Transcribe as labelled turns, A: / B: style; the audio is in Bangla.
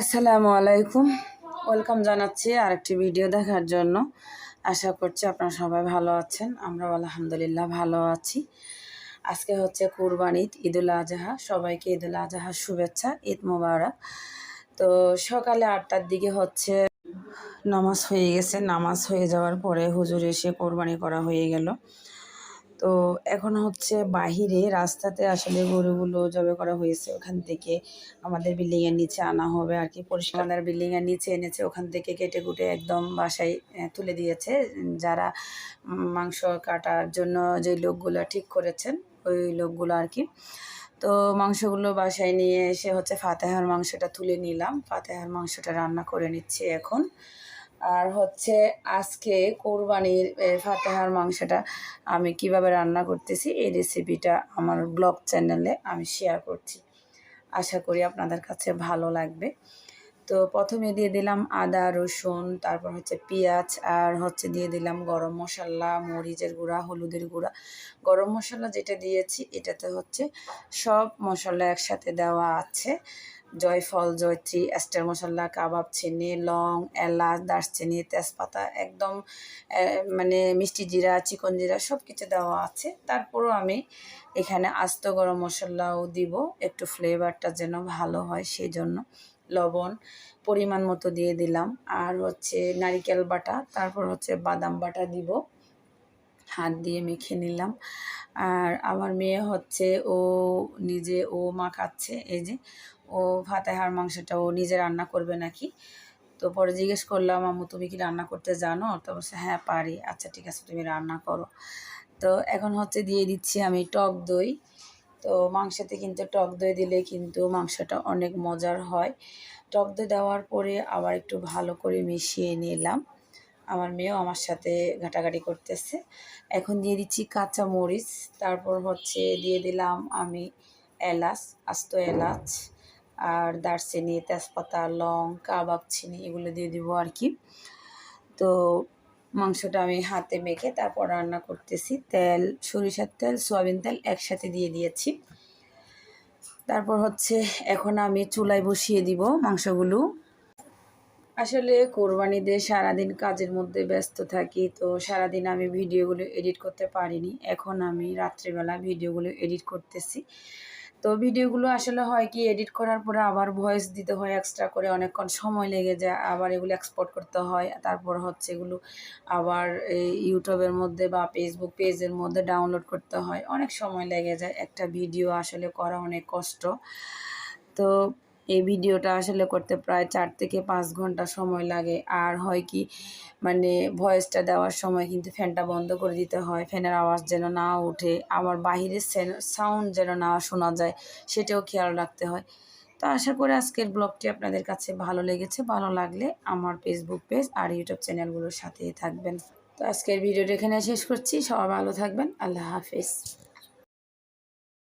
A: আসসালামু আলাইকুম। ওয়েলকাম জানাচ্ছি আরেকটি ভিডিও দেখার জন্য। আশা করছি আপনারা সবাই ভালো আছেন। আমরা আলহামদুলিল্লাহ ভালো আছি। আজকে হচ্ছে কুরবান ঈদ ঈদুল আজহা। সবাইকে ঈদুল আজহার শুভেচ্ছা, ঈদ মুবারক। তো সকালে আটটার দিকে হচ্ছে নামাজ হয়ে গেছে। নামাজ হয়ে যাওয়ার পরে হুজুর এসে কোরবানি করা হয়ে গেল। তো এখন হচ্ছে বাহিরে রাস্তাতে আসলে গরুগুলো জবে করা হয়েছে ওখান থেকে আমাদের বিল্ডিংয়ের নিচে আনা হবে আর কি। পরিষ্কার। আমাদের বিল্ডিংয়ের নিচে এনেছে, ওখান থেকে কেটে কুটে একদম বাসায় তুলে দিয়েছে। যারা মাংস কাটার জন্য যে লোকগুলো ঠিক করেছেন, ওই লোকগুলো আর কি। তো মাংসগুলো বাসায় নিয়ে এসে হচ্ছে ফাতেহার মাংসটা তুলে নিলাম। ফাতেহার মাংসটা রান্না করে নিচ্ছি এখন। আর হচ্ছে আজকে কোরবানির ফাতেহার মাংসটা আমি কীভাবে রান্না করতেছি, এই রেসিপিটা আমার ব্লগ চ্যানেলে আমি শেয়ার করছি। আশা করি আপনাদের কাছে ভালো লাগবে। তো প্রথমে দিয়ে দিলাম আদা, রসুন, তারপর হচ্ছে পেঁয়াজ, আর হচ্ছে দিয়ে দিলাম গরম মশলা, মরিচের গুঁড়া, হলুদের গুঁড়া। গরম মশলা যেটা দিয়েছি, এটাতে হচ্ছে সব মশলা একসাথে দেওয়া আছে। জয়ফল জয়ত্রী স্টার মশলা, কাবাব, চিনি, লং, এলাচ, দারচিনি, তেজপাতা, একদম মানে মিষ্টি জিরা, চিকন জিরা সব কিছু দেওয়া আছে। তারপরও আমি এখানে আস্ত গরম মশলাও দিব, একটু ফ্লেভারটা যেন ভালো হয় সেই জন্য লবণ পরিমাণ মতো দিয়ে দিলাম। আর হচ্ছে নারিকেল বাটা, তারপর হচ্ছে বাদাম বাটা দিব। হাত দিয়ে মেখে নিলাম। আর আমার মেয়ে হচ্ছে ও নিজে ও মাখাচ্ছে এই যে। ও ফাতেহার মাংসটা ও নিজে রান্না করবে নাকি? তো পরে জিজ্ঞেস করলাম, আম্মু, তুমি কি রান্না করতে জানো? তো বলছে হ্যাঁ পারি। আচ্ছা ঠিক আছে, তুমি রান্না করো। তো এখন হচ্ছে দিয়ে দিচ্ছি আমি টক দই। তো মাংসতে কিন্তু টক দই দিলে কিন্তু মাংসটা অনেক মজার হয়। টক দই দেওয়ার পরে আবার একটু ভালো করে মিশিয়ে নিলাম। আমার মেয়েও আমার সাথে ঘাটাঘাটি করতেছে। এখন দিয়ে দিচ্ছি কাঁচা মরিচ, তারপর হচ্ছে দিয়ে দিলাম আমি এলাচ, আস্ত এলাচ আর দারচিনি, তেজপাতা, লং, কাবাব, চিনি, এগুলো দিয়ে দিব আর কি। তো মাংসটা আমি হাতে মেখে তারপর রান্না করতেছি। তেল, সরিষার তেল, সয়াবিন তেল একসাথে দিয়ে দিয়েছি। তারপর হচ্ছে এখন আমি চুলায় বসিয়ে দিব মাংসগুলো। আসলে কোরবানিতে সারাদিন কাজের মধ্যে ব্যস্ত থাকি, তো সারাদিন আমি ভিডিওগুলো এডিট করতে পারিনি। এখন আমি রাত্রিবেলা ভিডিওগুলো এডিট করতেছি। তো ভিডিওগুলো আসলে হয় কি এডিট করার পরে আবার ভয়েস দিতে হয় এক্সট্রা করে, অনেকক্ষণ সময় লেগে যায়, আবার এগুলো এক্সপোর্ট করতে হয়। তারপর হচ্ছে এগুলো আবার এই ইউটিউবের মধ্যে বা ফেসবুক পেজের মধ্যে ডাউনলোড করতে হয়। অনেক সময় লেগে যায়, একটা ভিডিও আসলে করা অনেক কষ্ট। তো এই ভিডিওটা আসলে করতে প্রায় চার থেকে পাঁচ ঘণ্টা সময় লাগে। আর হয় কি মানে ভয়েসটা দেওয়ার সময় কিন্তু ফ্যানটা বন্ধ করে দিতে হয়। ফ্যানের আওয়াজ যেন না ওঠে, আবার বাহিরের সাউন্ড যেন না শোনা যায়, সেটাও খেয়াল রাখতে হয়। তো আশা করি আজকের ব্লগটি আপনাদের কাছে ভালো লেগেছে। ভালো লাগলে আমার ফেসবুক পেজ আর ইউটিউব চ্যানেলগুলোর সাথেই থাকবেন। তো আজকের ভিডিওটা এখানে শেষ করছি। সবাই ভালো থাকবেন। আল্লাহ হাফিজ।